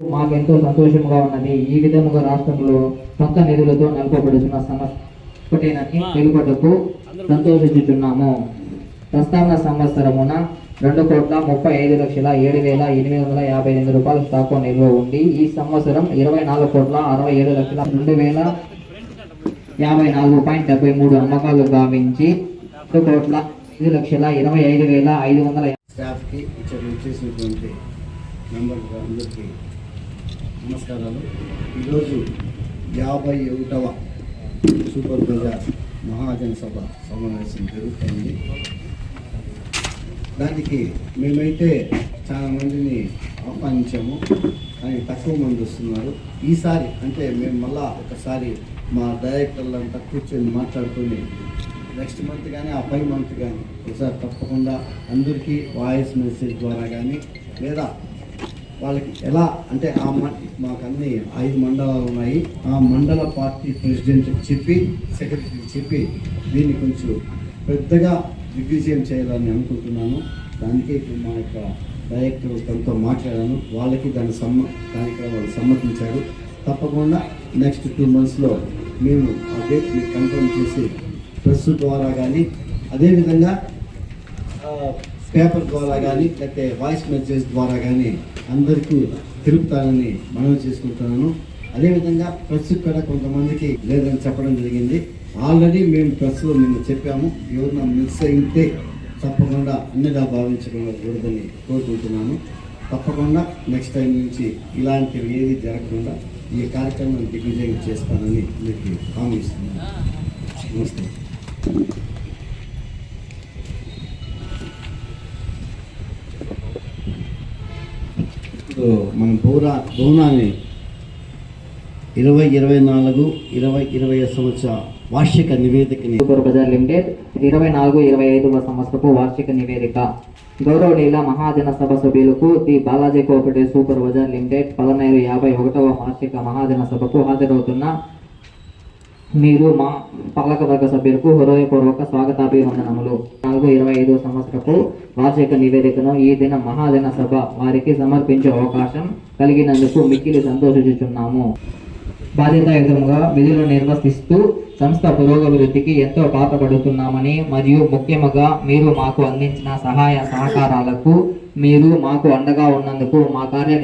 మాకెంతో సంతోషంగా ఉన్నది. ఈ విధముగా రాష్ట్రంలో సొంత నిధులతో నడపబడుతున్న సంస్థ ఒకటేనని తెలుపటకు సంతోషించుచున్నాము. ప్రస్తావన సంవత్సరమున రెండు కోట్ల ముప్పై ఐదు లక్షల ఏడు వేల ఎనిమిది వందల యాభై ఎనిమిది రూపాయలు స్టాకు నిల్వ ఉండి ఈ సంవత్సరం ఇరవై నాలుగు కోట్ల అరవై ఏడు లక్షల రెండు వేల యాభై నాలుగు పాయింట్ డెబ్బై మూడు అమ్మకాలు గావించి రెండు కోట్ల ఐదు లక్షల ఇరవై ఐదు వేల ఐదు వందల స్టాఫ్కి అందరికీ నమస్కారాలు. ఈరోజు యాభై ఒకటవ సూపర్ బజార్ మహాజన సభ సమావేశం జరుగుతుంది. దానికి మేమైతే చాలా మందిని ఆహ్వానించాము కానీ తక్కువ మంది వస్తున్నారు. ఈసారి అంటే మేము మళ్ళా ఒకసారి మా డైరెక్టర్లంతా కూర్చొని మాట్లాడుకొని నెక్స్ట్ మంత్ కానీ ఆ పై మంత్ కానీ ఒకసారి తప్పకుండా అందరికీ వాయిస్ మెసేజ్ ద్వారా కానీ లేదా వాళ్ళకి ఎలా అంటే ఆ మ- మాకు అన్ని ఐదు మండలాలు ఉన్నాయి. ఆ మండల పార్టీ ప్రెసిడెంట్కి చెప్పి సెక్రటరీకి చెప్పి దీన్ని కొంచెం పెద్దగా దిగ్విజయం చేయాలని అనుకుంటున్నాను. దానికే ఇప్పుడు మా యొక్క డైరెక్టర్ తనతో మాట్లాడాను. వాళ్ళకి దాని సమ్మ దానికి వాళ్ళు సమ్మతించారు. తప్పకుండా నెక్స్ట్ టూ మంత్స్లో మేము ఆ డేట్ని కన్ఫర్మ్ చేసి ప్రెస్ ద్వారా కానీ అదేవిధంగా పేపర్ ద్వారా కానీ లేకపోతే వాయిస్ మెసేజ్ ద్వారా కానీ అందరికీ తెలుపుతానని మనవి చేసుకుంటున్నాను. అదేవిధంగా ప్రెస్ కూడా కొంతమందికి లేదని చెప్పడం జరిగింది. ఆల్రెడీ మేము ప్రెస్లో మేము చెప్పాము. ఎవరన్నా మిస్ అయితే తప్పకుండా అన్నిగా భావించకూడదని కోరుకుంటున్నాను. తప్పకుండా నెక్స్ట్ టైం నుంచి ఇలాంటివి ఏది జరగకుండా ఈ కార్యక్రమాన్ని దిగ్విజయం చేస్తానని మీకు హామీ ఇస్తున్నాను. నమస్తే. ఇప్పుడు మన పౌర భవనాన్ని ఇరవై ఇరవై నాలుగు ఇరవై ఇరవై సంవత్సర వార్షిక నివేదికని సూపర్ బజార్ లిమిటెడ్ ఇరవై నాలుగు ఇరవై ఐదవ సంవత్సరపు వార్షిక నివేదిక. గౌరవనీయుల మహాజన సభ సభ్యులకు the Balaji cooperative super bazaar limited పదనైదు యాభై ఒకటవ వార్షిక మహాజన సభకు హాజరవుతున్న మీరు మా పాలకవర్గ సభ్యులకు హృదయపూర్వక స్వాగతాభివందనములు. నాలుగు ఇరవై ఐదు సంవత్సరపు వార్షిక నివేదికను ఈ దిన మహాజన సభ వారికి సమర్పించే అవకాశం కలిగినందుకు మిక్కిలి సంతోషించుచున్నాము. బాధ్యతాయుతంగా విధులు నిర్వర్తిస్తూ సంస్థ పురోగభివృద్ధికి ఎంతో పాతపడుతున్నామని మరియు ముఖ్యముగా మీరు మాకు అందించిన సహాయ సహకారాలకు మీరు మాకు అండగా ఉన్నందుకు మా కార్య